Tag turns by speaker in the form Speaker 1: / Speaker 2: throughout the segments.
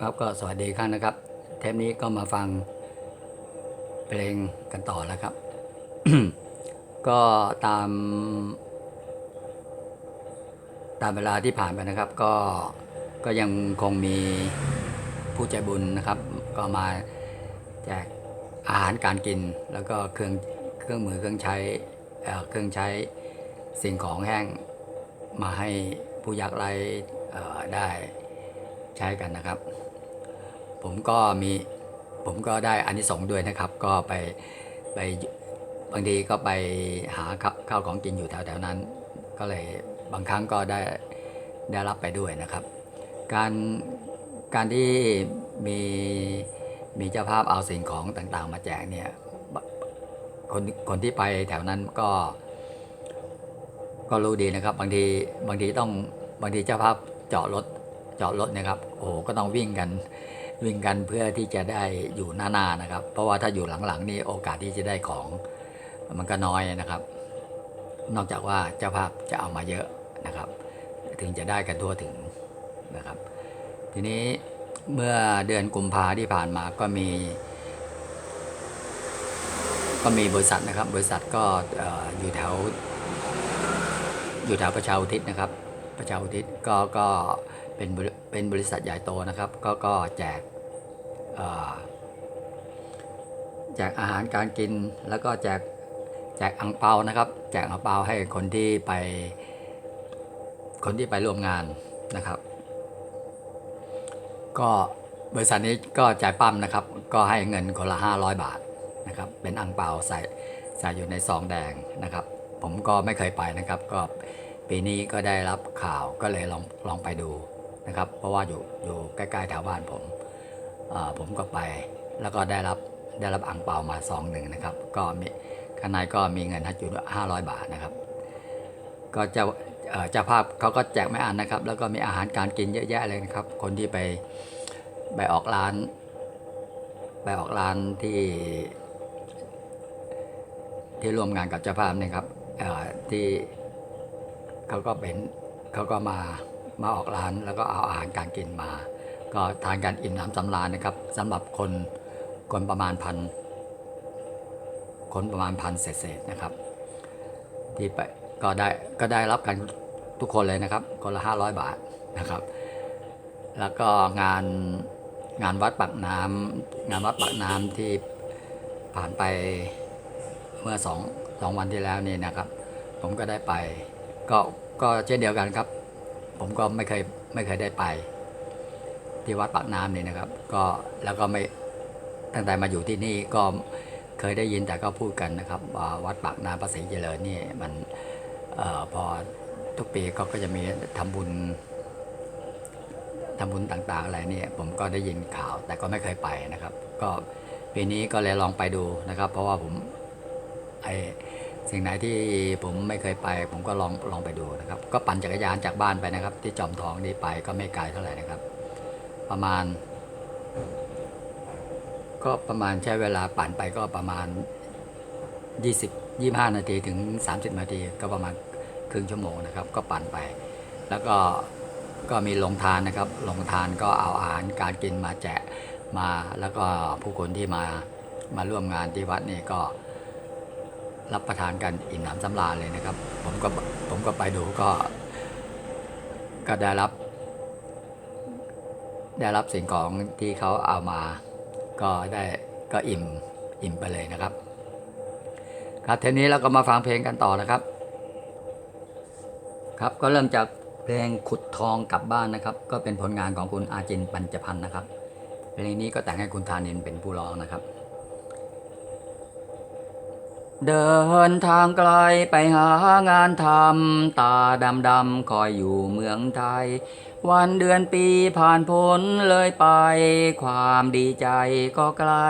Speaker 1: ครับก็สวัสดีครับนะครับ เทปนี้ก็มาฟังเพลงกันต่อแล้วครับ ก็ตาม ตามเวลาที่ผ่านไปนะครับ ก็ก็ยังคงมีผู้ใจบุญนะครับ ก็มาแจกอาหารการกิน แล้วก็เครื่องเครื่องมือเครื่องใช้เครื่องใช้สิ่งของแห้งมาให้ผู้ยากไร้ได้ใช้กันนะครับ ผมก็มีผมก็ได้อานิสงส์ด้วยนะครับ ก็ไปไปบางทีก็ไปหาข้าวของกินอยู่แถวๆนั้น ก็เลยบางครั้งก็ได้ได้รับไปด้วยนะครับ การการที่มีมีเจ้าภาพเอาสิ่งของต่างๆ มาแจกเนี่ยคนคนที่ไปแถวนั้นก็ ก็รู้ดีนะครับบางทีบางทีต้องบางทีเจ้าภาพเจาะรถเจาะรถนะครับ โอ้โหก็ต้องวิ่งกัน วิ่งกันเพื่อที่จะได้อยู่หน้าๆนะครับ เพราะว่าถ้าอยู่หลังๆนี่โอกาสที่จะได้ของมันก็น้อยนะครับ นอกจากว่าเจ้าภาพจะเอามาเยอะนะครับ ถึงจะได้กันทั่วถึงนะครับ ทีนี้เมื่อเดือนกุมภาที่ผ่านมาก็มี ก็มีบริษัทนะครับ บริษัทก็เอ่อยู่แถวอยู่แถวประชาอุทิศนะครับ ประชาอุทิศก็ก็เป็นบริ เป็นบริษัทใหญ่โตนะครับ ก็ก็แจกแจกอาหารการกินแล้วก็แจกแจกอังเปานะครับ แจกอังเปาให้คนที่ไป คนที่ไปร่วมงานนะครับ ก็บริษัทนี้ก็จ่ายปั๊มนะครับ ก็ให้เงินคนละ 500 บาทนะครับ เป็นอังเปาใส่ใส่อยู่ในซองแดงนะครับ ผมก็ไม่เคยไปนะครับ ก็ปีนี้ก็ได้รับข่าวก็เลยลองลองไปดู นะครับ เพราะว่าอยู่อยู่ใกล้ๆแถวบ้านผมผมก็ไปแล้วก็ได้รับได้รับอังเปามาซองหนึ่งนะครับ ก็มีข้างในก็มีเงินให้อยู่500บาทนะครับ ก็เจ้าเจ้าภาพเขาก็แจกไม่อันนะครับ แล้วก็มีอาหารการกินเยอะแยะเลยนะครับ คนที่ไปไปออกร้าน ไปออกร้านที่ ที่ร่วมงานกับเจ้าภาพเนี่ยครับที่เขาก็เป็นเขาก็มา มาออกร้านแล้วก็เอาอาหารการกินมา ก็ทานกันอิ่มหนำสำราญนะครับสำหรับคนคนประมาณพันคนประมาณพันเศษนะครับ ที่ไปก็ได้ก็ได้รับกันทุกคนเลยนะครับ คนละ 500 บาทนะครับ แล้วก็งานงานวัดปากน้ำงานวัดปากน้ำที่ผ่านไปเมื่อสองสองวันที่แล้วนี่นะครับ ผมก็ได้ไปก็ก็เช่นเดียวกันครับ ผมก็ไม่เคยไม่เคยได้ไป ที่วัดปากน้ำนี่นะครับ ก็แล้วก็ไม่ตั้งแต่มาอยู่ที่นี่ก็เคยได้ยินแต่ก็พูดกันนะครับว่าวัดปากน้ำภาษีเจริญนี่มันออพอทุกปีก็ก็จะมีทำบุญทำบุญต่างๆอะไรเนี่ยผมก็ได้ยินข่าวแต่ก็ไม่เคยไปนะครับ ก็ปีนี้ก็เลยลองไปดูนะครับ เพราะว่าผมไอ สิ่งไหนที่ผมไม่เคยไป ผมก็ลองลองไปดูนะครับ ก็ปั่นจักรยานจากบ้านไปนะครับ ที่จอมทองนี่ไปก็ไม่ไกลเท่าไหร่นะครับ ประมาณ ก็ประมาณใช้เวลาปั่นไปก็ประมาณ 20 25 นาทีถึง 30 นาทีก็ประมาณครึ่งชั่วโมงนะครับ ก็ปั่นไป แล้วก็ก็มีลงทานนะครับลงทานก็เอาอาหารการกินมาแจกมา แล้วก็ผู้คนที่มามาร่วมงานที่วัดนี่ก็ รับประทานกันอิ่มหนำสำราญเลยนะครับ ผมก็ผมก็ไปดูก็ก็ได้รับ ได้รับสิ่งของที่เขาเอามา ก็ได้ก็อิ่มอิ่มไปเลยนะครับ ครับทีนี้เราก็มาฟังเพลงกันต่อนะครับ ครับก็เริ่มจากเพลงขุดทองกลับบ้านนะครับ ก็เป็นผลงานของคุณอาจินปัญจพันธ์นะครับเพลงนี้ก็แต่งให้คุณธานินเป็นผู้ร้องนะครับ เดินทางไกลไปหางานทำตาดำดำคอยอยู่เมืองไทย วันเดือนปีผ่านพ้นเลยไป ความดีใจก็ใกล้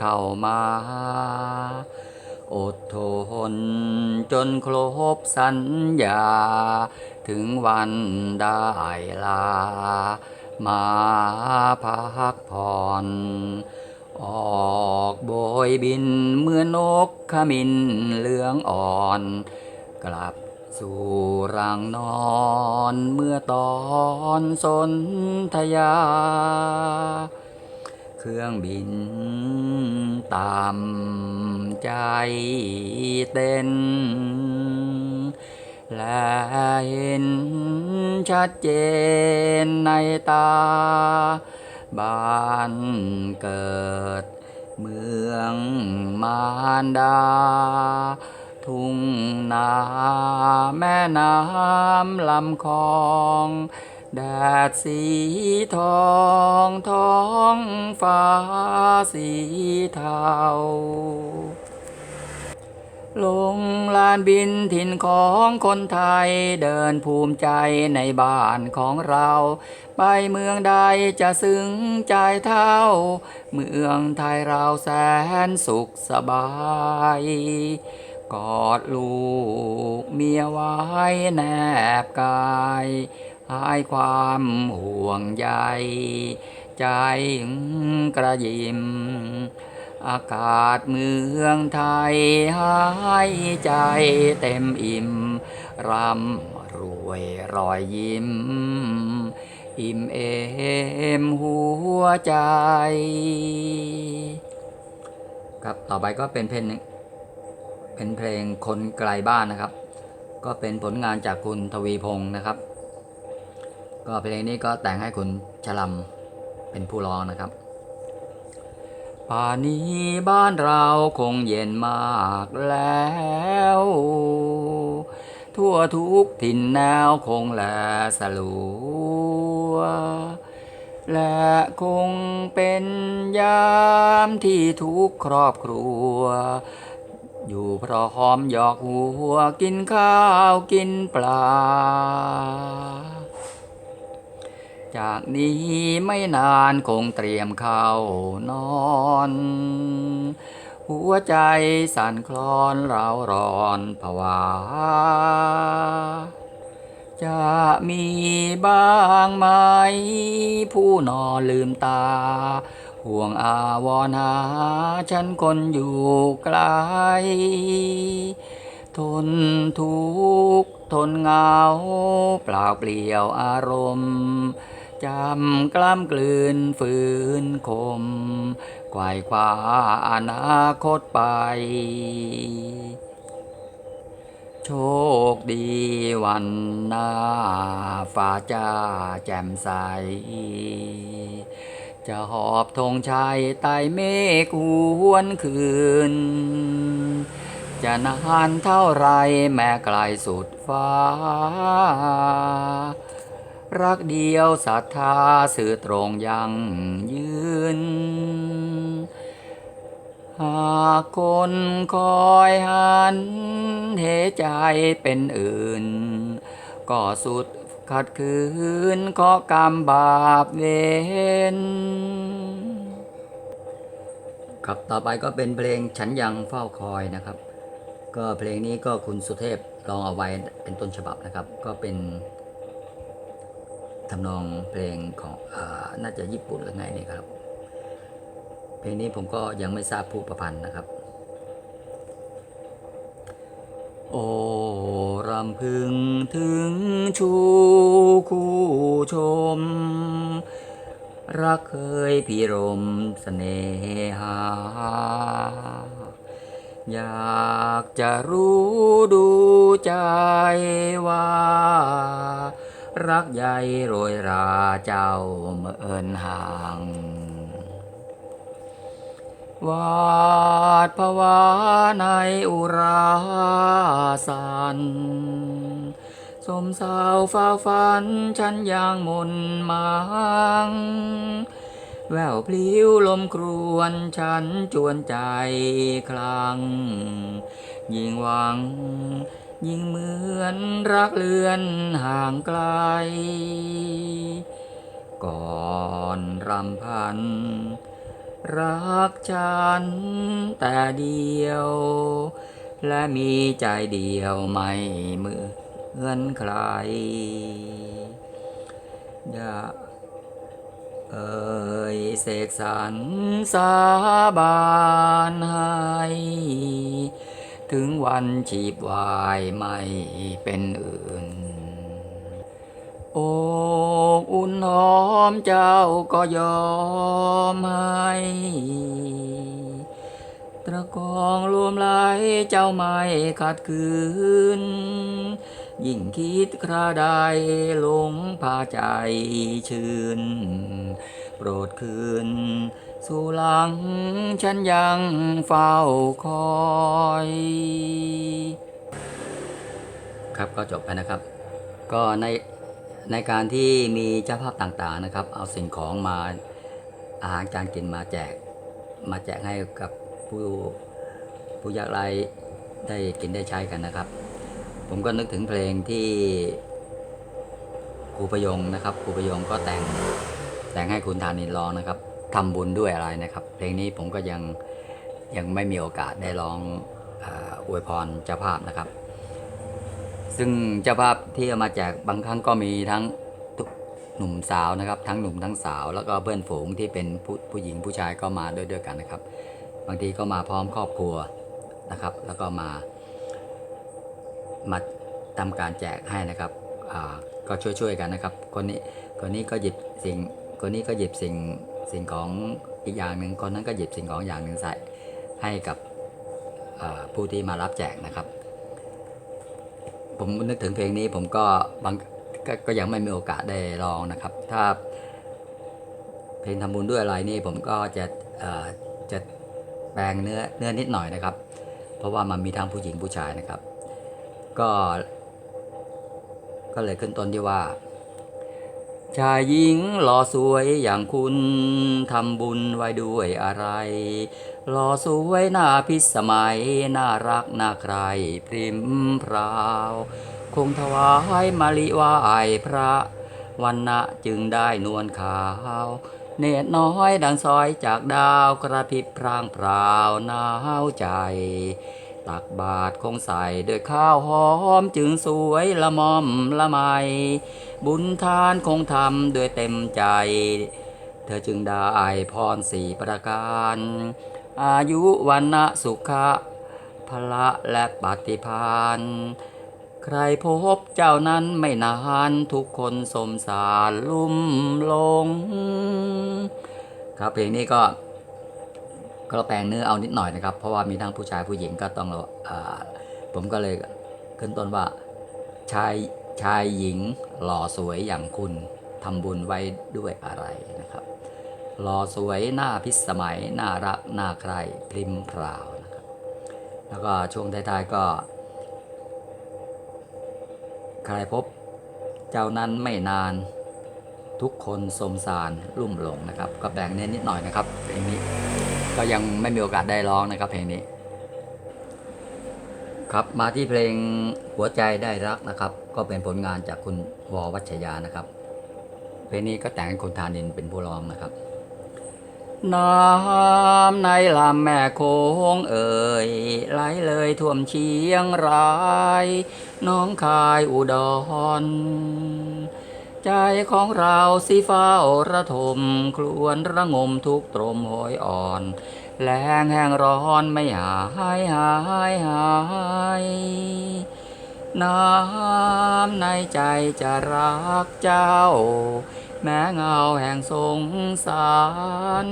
Speaker 1: เข้ามา อดทนจนครบสัญญา ถึงวันได้ลา มาพักผ่อน ออกโบยบินเมื่อนกขมินเหลืองอ่อน กลับสู่รังนอนเมื่อตอนสนธยา เครื่องบินตามใจเต้น และเห็นชัดเจนในตา บ้านเกิด เมืองมารดา ทุ่งนาแม่น้ำลำคลองแดดสีทองท้องฟ้าสีเทาลง ลานบินถิ่นของคนไทย เดินภูมิใจในบ้านของเรา ไปเมืองใดจะซึ้งใจเท่า เมืองไทยเราแสนสุขสบาย กอดลูกเมียไว้แนบกายหายความห่วงใยใจกระยิม อากาศเมืองไทยหายใจเต็มอิ่มร่ำรวยรอยยิ้ม อิ่มเอมหัวใจ ครับต่อไปก็เป็นเพลงเป็นเพลงคนไกลบ้านนะครับ ก็เป็นผลงานจากคุณทวีพงศ์นะครับ ก็เพลงนี้ก็แต่งให้คุณชลัมเป็นผู้ร้องนะครับ ป่านนี้บ้านเราคงเย็นมากแล้ว ทั่วทุกถิ่นแนวคงแลสลัว และคงเป็นยามที่ทุกครอบครัว อยู่พร้อมหยอกหัวกินข้าวกินปลา จากนี้ไม่นานคงเตรียมเข้านอน หัวใจสั่นคลอนเราร้อนผวา จะมีบ้างไหม ผู้นอนลืมตา ห่วงอาวรณ์หาฉันคนอยู่ไกล ทนทุกข์ทนเหงา เปล่าเปลี่ยวอารมณ์ จำกล้ำกลืนฝืนคมไกวคว้าอนาคตไป โชคดีวันหน้าฟ้าจ้าแจ่มใส จะหอบธงชัยไต่เมฆหวนคืนจะนานเท่าไรแม้ไกลสุดฟ้า รักเดียวศรัทธาสื่อตรงยังยืน หากคนคอยหันเหใจเป็นอื่น ก็สุดขัดขืนขอกรรมบาปเวรครับต่อไปก็เป็นเพลงฉันยังเฝ้าคอยนะครับ ก็เพลงนี้ก็คุณสุเทพลองเอาไว้เป็นต้นฉบับนะครับ ก็เป็น ทำนองเพลงของอน่าจะญี่ปุ่นหรือไงนี่ครับ เพลงนี้ผมก็ยังไม่ทราบผู้ประพันธ์นะครับ โอ้รำพึงถึงชูคู่ชม รักเคยพิรมเสน่หา อยากจะรู้ดูใจว่า รักใหญ่โรยราเจ้าเมื่อินห่างวาดภาวาในอุราสันสมสาวฟ้าฝันฉันยังมนมังแววพลิ้วลมครวนฉันจวนใจคลัง ยิ่งหวัง ยิ่งเหมือนรักเลือนห่างไกล ก่อนรำพัน รักฉันแต่เดียว และมีใจเดียวไม่เหมือนใครอย่าเอ่ยเสกสรรสาบานให้ ถึงวันชีพวายไม่เป็นอื่น โอกอุ่นหอมเจ้าก็ยอมให้ตะกองรวมไหลเจ้าไม่ขัดขืน ยิ่งคิดคราใดหลงพาใจชื่น ปรดคืน สู่หลังฉันยังเฝ้าคอย ครับก็จบไปนะครับ ก็ในในการที่มีเจ้าภาพต่างๆนะครับ เอาสิ่งของมาอาหารการกินมาแจก มาแจกให้กับผู้ผู้ยากไร้ได้กินได้ใช้กันนะครับ ผมก็นึกถึงเพลงที่ครูประยงนะครับครูประยงก็แต่ง แต่งให้คุณธานินร้องนะครับทำบุญด้วยอะไรนะครับ เพลงนี้ผมก็ยังยังไม่มีโอกาสได้ร้องอวยพรเจ้าภาพนะครับ ซึ่งเจ้าภาพที่เอามาแจกบางครั้งก็มีทั้งหนุ่มสาวนะครับ ทั้งหนุ่มทั้งสาว แล้วก็เพื่อนฝูงที่เป็นผู้ผู้หญิงผู้ชายก็มาด้วยด้วยกันนะครับ บางทีก็มาพร้อมครอบครัวนะครับ แล้วก็มามาทำการแจกให้นะครับก็ช่วยๆกันนะครับ คนนี้คนนี้ก็หยิบสิ่ง คนนี้ก็หยิบสิ่งสิ่งของอีกอย่างหนึ่งคนนั้นก็หยิบสิ่งของอย่างหนึ่งใส่ให้กับผู้ที่มารับแจกนะครับ ผมนึกถึงเพลงนี้ผมก็บางกก็ยังไม่มีโอกาสได้ลองนะครับ ถ้าเพลงทำบุญด้วยอะไรนี่ผมก็จะจะแปลงเนื้อเนื้อนิดหน่อยนะครับ เพราะว่ามันมีทั้งผู้หญิงผู้ชายนะครับ ก็ ก็เลยขึ้นต้นที่ว่า ชายหญิงหล่อสวยอย่างคุณทำบุญไว้ด้วยอะไร หล่อสวยหน้าพิสมัย น่ารักน่าใครพริมพราว คงถวายมาลิวายพระวันนะจึงได้นวลขาว เนตรน้อยดังซอยจากดาวกระพริบพรางพราวหนาวใจ ตักบาทคงใส่ด้วยข้าวหอมจึงสวยละมอมละไม บุญทานคงทำด้วยเต็มใจ เธอจึงได้พรสี่ประการ อายุวันนะสุขะพละและปฏิพานใครพบเจ้านั้นไม่นานทุกคนสมสารลุ่มหลง ครับเพลงนี้ก็ ก็แปลงเนื้อเอานิดหน่อยนะครับ เพราะว่ามีทั้งผู้ชายผู้หญิงก็ต้องอาผมก็เลยขึ้นต้นว่าชายชายหญิงหล่อสวยอย่างคุณทำบุญไว้ด้วยอะไรนะครับหล่อสวยหน้าพิสมัยน่ารักน่าใครพริมพราวนะครับแล้วก็ช่วงท้ายๆก็ใครพบเจ้านั้นไม่นานทุกคนสมสารลุ่มหลงนะครับ ก็แบ่งเน้นนิดหน่อยนะครับเพลงนี้ ก็ยังไม่มีโอกาสได้ร้องนะครับเพลงนี้ ครับมาที่เพลงหัวใจได้รักนะครับ ก็เป็นผลงานจากคุณววัชยานะครับ เพลงนี้ก็แต่งให้คุณธานินเป็นผู้ร้องนะครับน้ำในลำแม่โคงเอ่ยไหลเลยท่วมเชียงราย น้องคายอุดร ใจของเราสิเฝ้าระทมครวนระงมทุกตรมโหยอ่อน แรงแห้งร้อนไม่หายหายหายน้ำในใจจะรักเจ้า แม้เงาแห่งสงสาร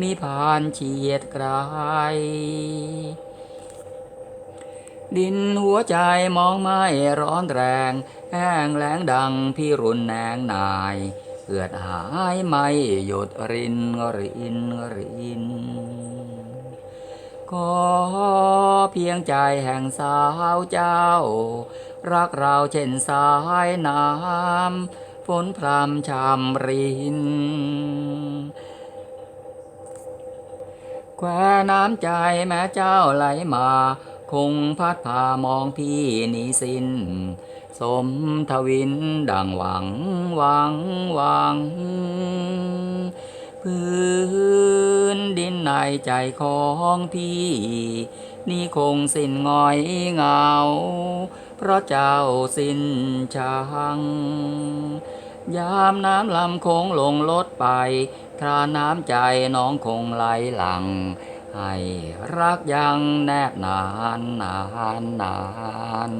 Speaker 1: มีผ่านเฉียดไกลดินหัวใจมองไม่ร้อนแรง แห้งแล้งดังพี่รุนแนงนายเกิดหายไม่หยดรินรินรินขอเพียงใจแห่งสาวเจ้า รักเราเช่นสายน้ำฝนพรำชำรินแควน้ำใจแม้เจ้าไหลมา คงพัดพามองพี่นีสิน้น สมทวินดังหวังหวังหวัง พื้นดินในใจของพี่ นี่คงสิ้นงอยเหงา เพราะเจ้าสิ้นชัง ยามน้ำลำคงลงลดไปคราน้ำใจน้องคงไหลหลังให้รักยังแนบนานนานนาน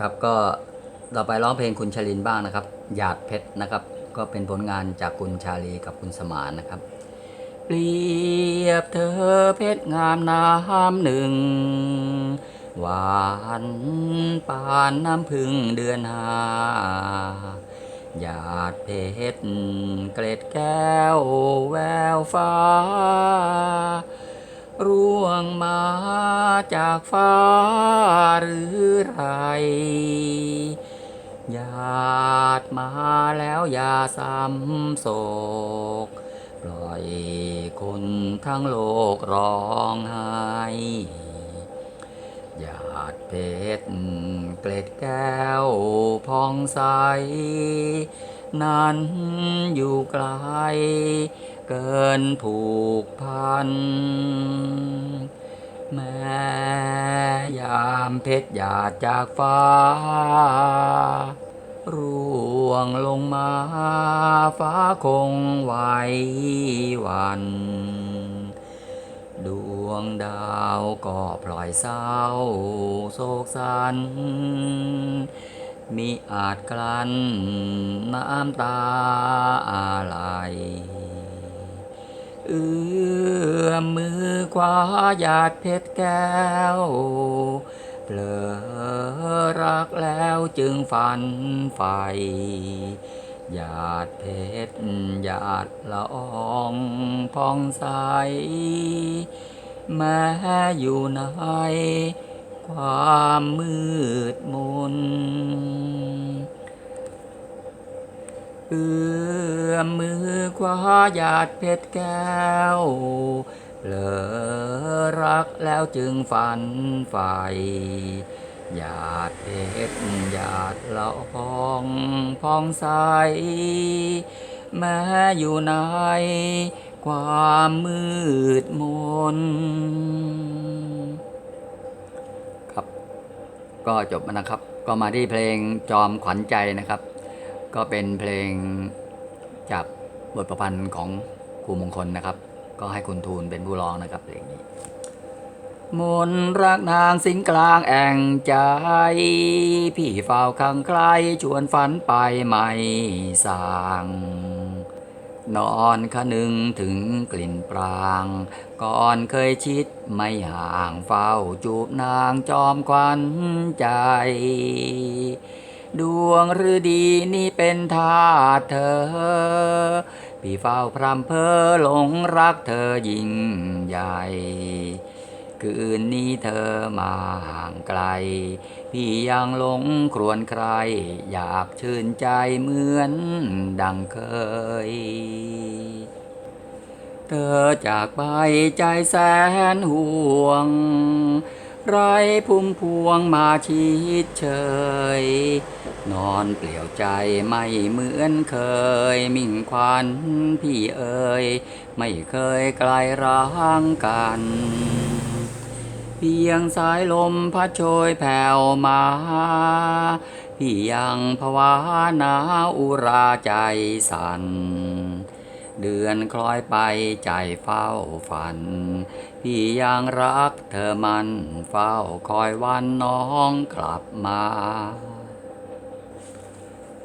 Speaker 1: ครับก็เราไปร้องเพลงคุณชลินบ้างนะครับหยาดเพชรนะครับ ก็เป็นผลงานจากคุณชาลีกับคุณสมานนะครับ เปรียบเธอเพชรงามน้ำหนึ่ง หวานปานน้ำพึ่งเดือนหาหยาดเพชรเกล็ดแก้วแววฟ้า ร่วงมาจากฟ้าหรือไรหยาดมาแล้วอย่าซ้ำโศก ปล่อยคนทั้งโลกร้องไห้หยาดเพชรเกล็ดแก้วพองใส นั้นอยู่ไกล เกินผูกพัน แม่ยามเพชรหยาดจากฟ้า ร่วงลงมาฟ้าคงไหววันดวงดาวก็ปล่อยเศร้าโศกสันมิอาจกลั้นน้ำตาอะไร เอื้อมมือคว้าหยาดเพชรแก้วเผลอรักแล้วจึงฝันใฝ่หยาดเพชรหยาดละอองพองใส แม้อยู่ในความมืดมน เอื้อมมือคว้าหยาดเพชรแก้วเลอรักแล้วจึงฝันใฝ่หยาดเพชรหยาดละอองพองใส แม้อยู่ในความมืดมนครับ ก็จบแล้วนะครับ ก็มาที่เพลงจอมขวัญใจนะครับ ก็เป็นเพลงจากบทประพันธ์ของครูมงคลนะครับ ก็ให้คุณทูลเป็นผู้ร้องนะครับเพลงนี้มนรักนางสิงกลางแอ่งใจ พี่เฝ้าข้างใครชวนฝันไปไม่สางนอนคะนึงถึงกลิ่นปราง ก่อนเคยชิดไม่ห่างเฝ้าจูบนางจอมควันใจ ดวงฤดีนี่เป็นทาสเธอ พี่เฝ้าพรำเพอหลงรักเธอยิ่งใหญ่ คืนนี้เธอมาห่างไกล พี่ยังหลงครวนใคร อยากชื่นใจเหมือนดังเคย เธอจากไปใจแสนห่วง ไรพุ่มพวงมาชิดเชยนอนเปลี่ยวใจไม่เหมือนเคย มิ่งควันพี่เอ่ยไม่เคยไกลร้างกันเพียงสายลมพัดโชยแผ่วมา พี่ยังภาวานาอุราใจสั่น เดือนคล้อยไปใจเฝ้าฝัน พี่ยังรักเธอมันเฝ้าคอยวันน้องกลับมา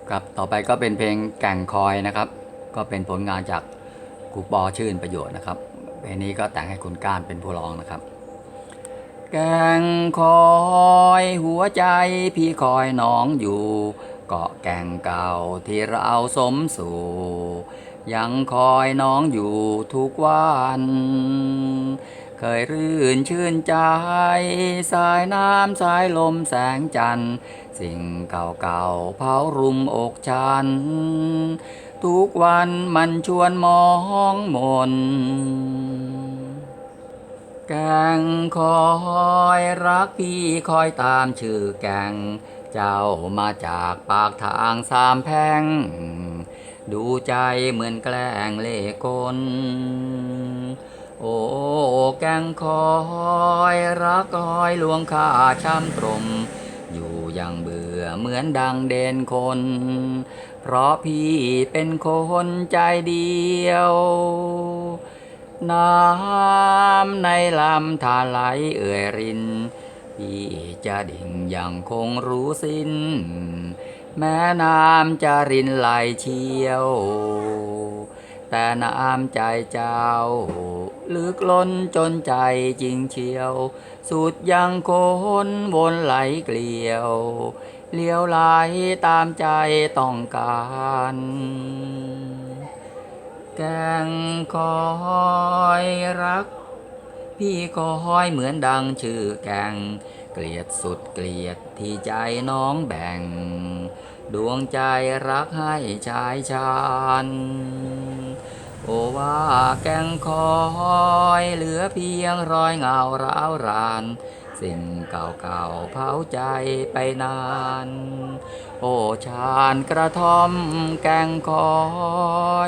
Speaker 1: ครับต่อไปก็เป็นเพลงแก่งคอยนะครับ ก็เป็นผลงานจากครูปอชื่นประโยชน์นะครับเพลงนี้ก็แต่งให้คุณก้านเป็นผู้ร้องนะครับ แกงคอยหัวใจพี่คอยน้องอยู่เกาะแก่งเก่าที่เราสมสู่ยังคอยน้องอยู่ทุกวัน เคยรื่นชื่นใจ สายน้ำสายลมแสงจันทร์ สิ่งเก่าๆเผารุมอกฉัน ทุกวันมันชวนมองมนแกงคอยรักพี่คอยตามชื่อแกง เจ้ามาจากปากทางสามแพง ดูใจเหมือนแกล้งเล่กล โอ้แกงคอยรักคอยลวงข้าช้ำตรม อยู่อยังเบื่อเหมือนดังเด่นคน เพราะพี่เป็นคนใจเดียว น้ำในลำทาไหลเอ่ยริน พี่จะดิ่งยังคงรู้สิ้น แม้น้ำจะรินไหลเชี่ยว แต่น้ำใจเจ้า ลึกล้นจนใจจริงเชียว สุดยังโคนวนไหลเกลียว เลี้ยวไหลตามใจต้องการ แกงคอยรัก พี่คอยเหมือนดังชื่อแกง เกลียดสุดเกลียดที่ใจน้องแบ่ง ดวงใจรักให้ชายชาญ โอว่าแกงคอยเหลือเพียงรอยเงาร้าวราน สิ่งเก่าๆเผาใจไปนาน โอชาญกระท่อมแกงคอ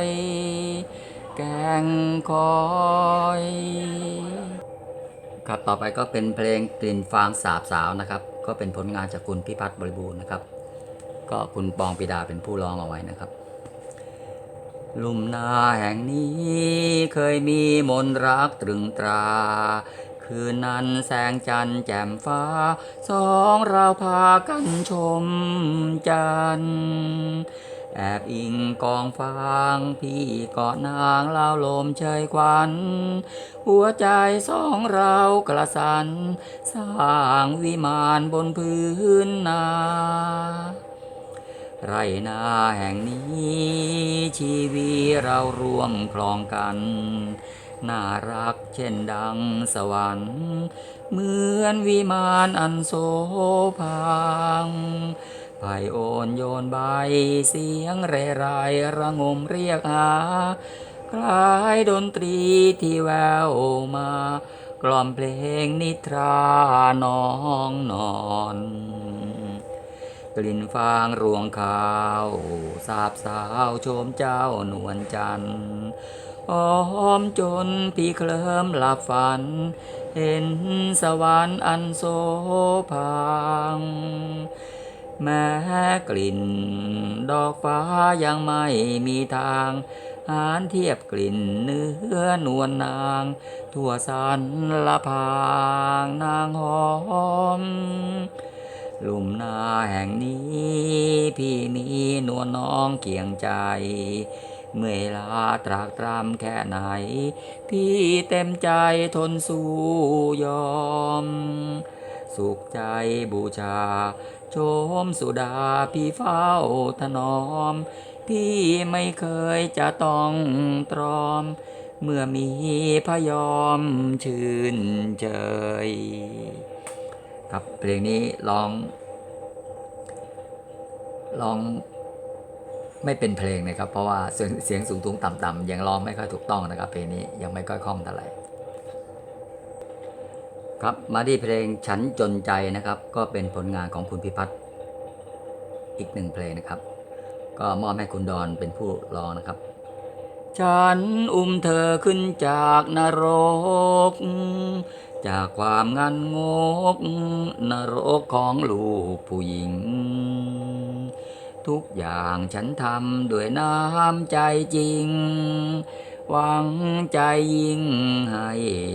Speaker 1: ย แกงคอยครับต่อไปก็เป็นเพลงกลิ่นฟางสาบสาวนะครับ ก็เป็นผลงานจากคุณพิพัฒน์บริบูรณ์นะครับ ก็คุณปองปิดาเป็นผู้ร้องเอาไว้นะครับ ลุ่มนาแห่งนี้เคยมีมนรักตรึงตรา คืนนั้นแสงจันทร์แจ่มฟ้า สองเราพากันชมจันทร์แอบอิงกองฟางพี่เกาะนางเล่าลมเชยควันหัวใจสองเรากระสัน สร้างวิมานบนพื้นนา ไรนาแห่งนี้ชีวีเราร่วมคลองกัน น่ารักเช่นดังสวรรค์ เหมือนวิมานอันโสพังไผ่โอนโยนใบเสียงเรไรระงมเรียกหาคล้ายดนตรีที่แววมากล่อมเพลงนิทราน้องนอน กลิ่นฟางรวงข้าวสาบสาวโชมเจ้านวลจันทร์อ้อมจนพี่เคลิ้มหลับฝัน เห็นสวรรค์อันโสพัง แม้กลิ่นดอกฟ้ายังไม่มีทางหานเทียบกลิ่นเนื้อนวลนาง ทั่วสันละพางนางหอม ลุ่มนาแห่งนี้ พี่มีนวลน้องเคียงใจ เมื่อลาตรากตรำแค่ไหน พี่เต็มใจทนสู้ยอม สุขใจบูชา โชมสุดาพี่เฝ้าถนอม พี่ไม่เคยจะต้องตรอม เมื่อมีพยอมชื่นเชย ครับเพลงนี้ร้องร้องไม่เป็นเพลงนะครับ เพราะว่าเสียงเสียงสูงทุงต่ำๆยังร้องไม่ค่อยถูกต้องนะครับ เพลงนี้ยังไม่ค่อยคล่องเท่าไหร่ครับมาที่เพลงฉันจนใจนะครับ ก็เป็นผลงานของคุณพิพัฒน์อีกหนึ่งเพลงนะครับ ก็มอบให้คุณดอนเป็นผู้ร้องนะครับ ฉันอุ้มเธอขึ้นจากนรก จากความงันงกนรกของลูกผู้หญิง ทุกอย่างฉันทำด้วยน้ำใจจริง หวังใจยิ่งให้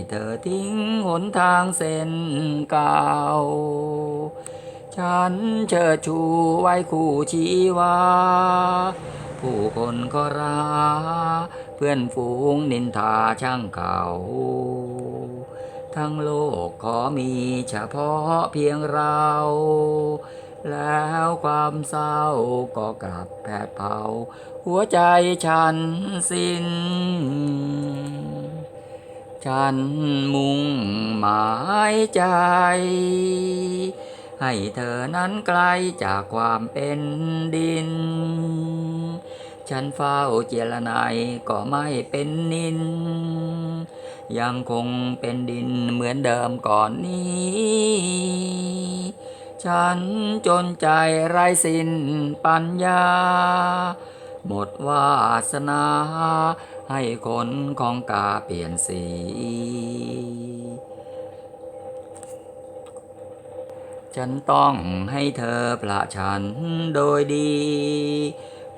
Speaker 1: เธอทิ้งหนทางเส้นเก่าฉันเชิดชูไว้คู่ชีวา ผู้คนก็รา เพื่อนฝูงนินทาช่างเขา ทั้งโลกขอมีเฉพาะเพียงเรา แล้วความเศร้าก็กลับแผดเผา หัวใจฉันสิ้น ฉันมุ่งหมายใจ ให้เธอนั้นไกลจากความเป็นดิน ฉันเฝ้าเจรนายก็ไม่เป็นนิน ยังคงเป็นดินเหมือนเดิมก่อนนี้ ฉันจนใจไร้สิ้นปัญญา หมดวาสนา ให้คนของกาเปลี่ยนสีฉันต้องให้เธอพระฉันโดยดี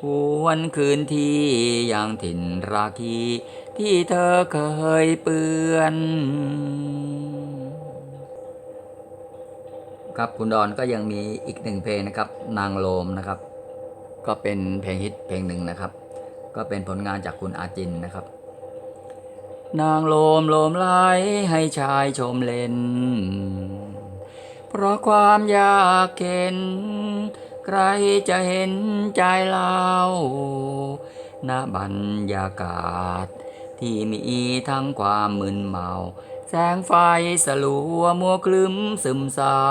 Speaker 1: หวนคืนที่ยังถิ่นราคีที่เธอเคยเปื้อนครับคุณดอนก็ยังมีอีกหนึ่งเพลงนะครับ นางโลมนะครับ ก็เป็นเพลงฮิตเพลงหนึ่งนะครับ ก็เป็นผลงานจากคุณอาจินนะครับ นางโลมโลมไหลให้ชายชมเล่น เพราะความยากเข็น ใครจะเห็นใจเราณบรรยากาศ ที่มีทั้งความมึนเมา แสงไฟสลัวมัวคลึ้มซึมเศร้า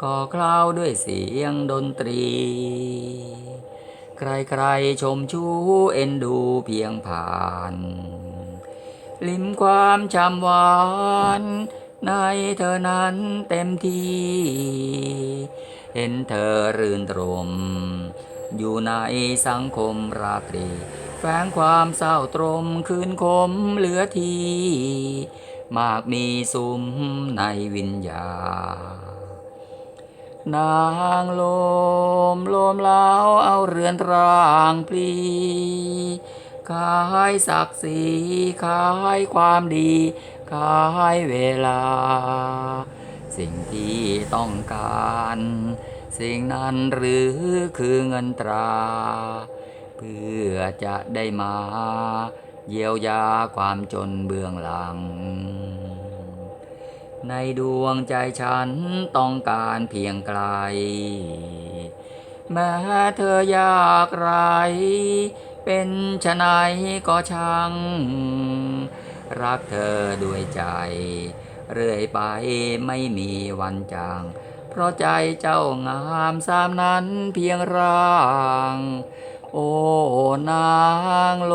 Speaker 1: ก่อคล้าวด้วยเสียงดนตรี ใครๆชมชูเอ็นดูเพียงผ่าน ลิมความชำหวาน ในเธอนั้นเต็มที่ เห็นเธอรื่นรม อยู่ในสังคมราตรี แฝงความเศร้าตรมคืนคมเหลือที มากมีสุมในวิญญานางลมลมเล้าวเอาเรือนร่างพลีขายศักดิ์ศรีขายความดีขายเวลา สิ่งที่ต้องการ สิ่งนั้นหรือคือเงินตรา เพื่อจะได้มา เยียวยาความจนเบื้องหลัง ในดวงใจฉันต้องการเพียงไกล แม้เธอยากไร เป็นชะไหนก็ช่าง รักเธอด้วยใจ เรื่อยไปไม่มีวันจาง เพราะใจเจ้างามสามนั้นเพียงร่าง โอ้นางล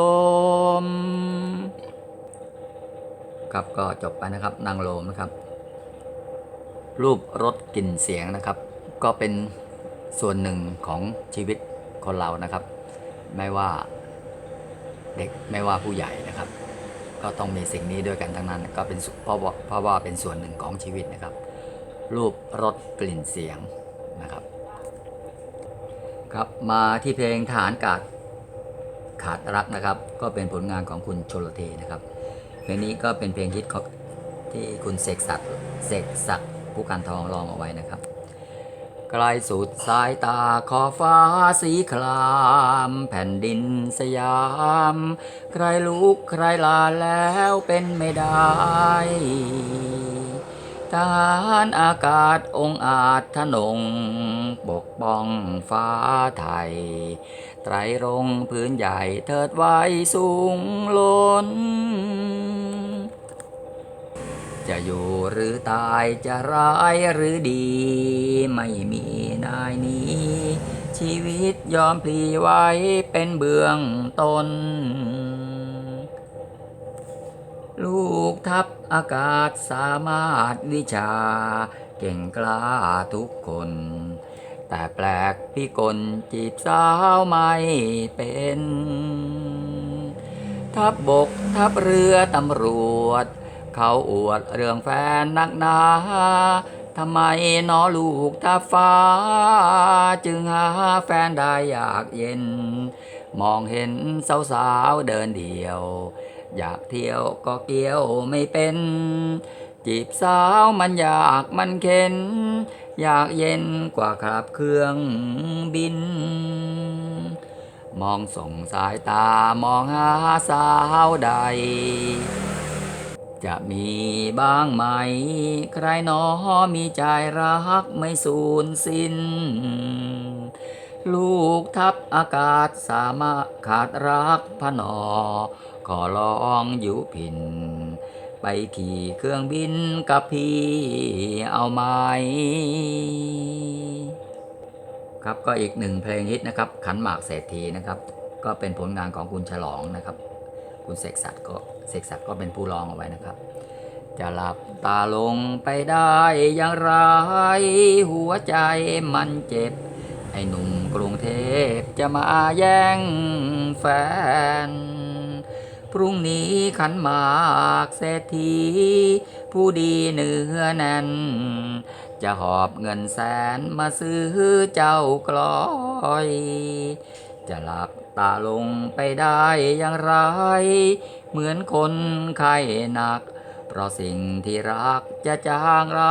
Speaker 1: ม ครับก็จบไปนะครับนางลมนะครับ รูปรสกลิ่นเสียงนะครับ ก็เป็นส่วนหนึ่งของชีวิตคนเรานะครับ ไม่ว่าเด็กไม่ว่าผู้ใหญ่นะครับ ก็ต้องมีสิ่งนี้ด้วยกันทั้งนั้นก็เป็นเพราะว่าเพราะว่าเป็นส่วนหนึ่งของชีวิตนะครับ รูปรสกลิ่นเสียงนะครับ ครับมาที่เพลงทหารกาดขาดรักนะครับ ก็เป็นผลงานของคุณชลเทนะครับเพลงนี้ก็เป็นเพลงฮิตที่คุณเสกสัตว์เสกศักดิ์ผู้การทองร้องเอาไว้นะครับ ไกลสุดสายตาขอฟ้าสีคราม แผ่นดินสยาม ใครลุกใครลาแล้วเป็นไม่ได้ทหารอากาศองค์อาจทนง ปกป้องฟ้าไทย ไตรรงพื้นใหญ่เถิดไว้สูงล้น จะอยู่หรือตายจะร้ายหรือดี ไม่มีนายนี้ ชีวิตยอมพลีไว้เป็นเบื้องตน ลูกทัพอากาศสามารถวิชา เก่งกล้าทุกคน แต่แปลกพี่กลจีบสาวไม่เป็น ทัพบบกทัพเรือตำรวจ เขาอวดเรื่องแฟนนักหนาทำไมนอลูกทัพฟ้า จึงหาแฟนได้อยากเย็น มองเห็นสาวๆเดินเดียว อยากเที่ยวก็เกี่ยวไม่เป็น จีบสาวมันอยากมันเข็น อยากเย็นกว่าขับเครื่องบิน มองส่งสายตามองหาสาวใด จะมีบ้างไหม ใครหนอมีใจรักไม่สูญสิ้น ลูกทัพอากาศสามารถขาดรักพนอ ขอลองอยู่พิน ไปขี่เครื่องบินกับพี่เอาไหม ครับก็อีกหนึ่งเพลงฮิตนะครับ ขันหมากเศรษฐีนะครับ ก็เป็นผลงานของคุณฉลองนะครับ คุณเสกสรรก็เสกสรรก็เป็นผู้รองเอาไว้นะครับ จะหลับตาลงไปได้อย่างไร หัวใจมันเจ็บ ไอ้หนุ่มกรุงเทพจะมาแย่งแฟน พรุ่งนี้ขันหมากเศรษฐีผู้ดีเนื้อแน่นจะหอบเงินแสนมาซื้อเจ้ากลอย จะหลับตาลงไปได้อย่างไร เหมือนคนไข้หนัก เพราะสิ่งที่รักจะจางรา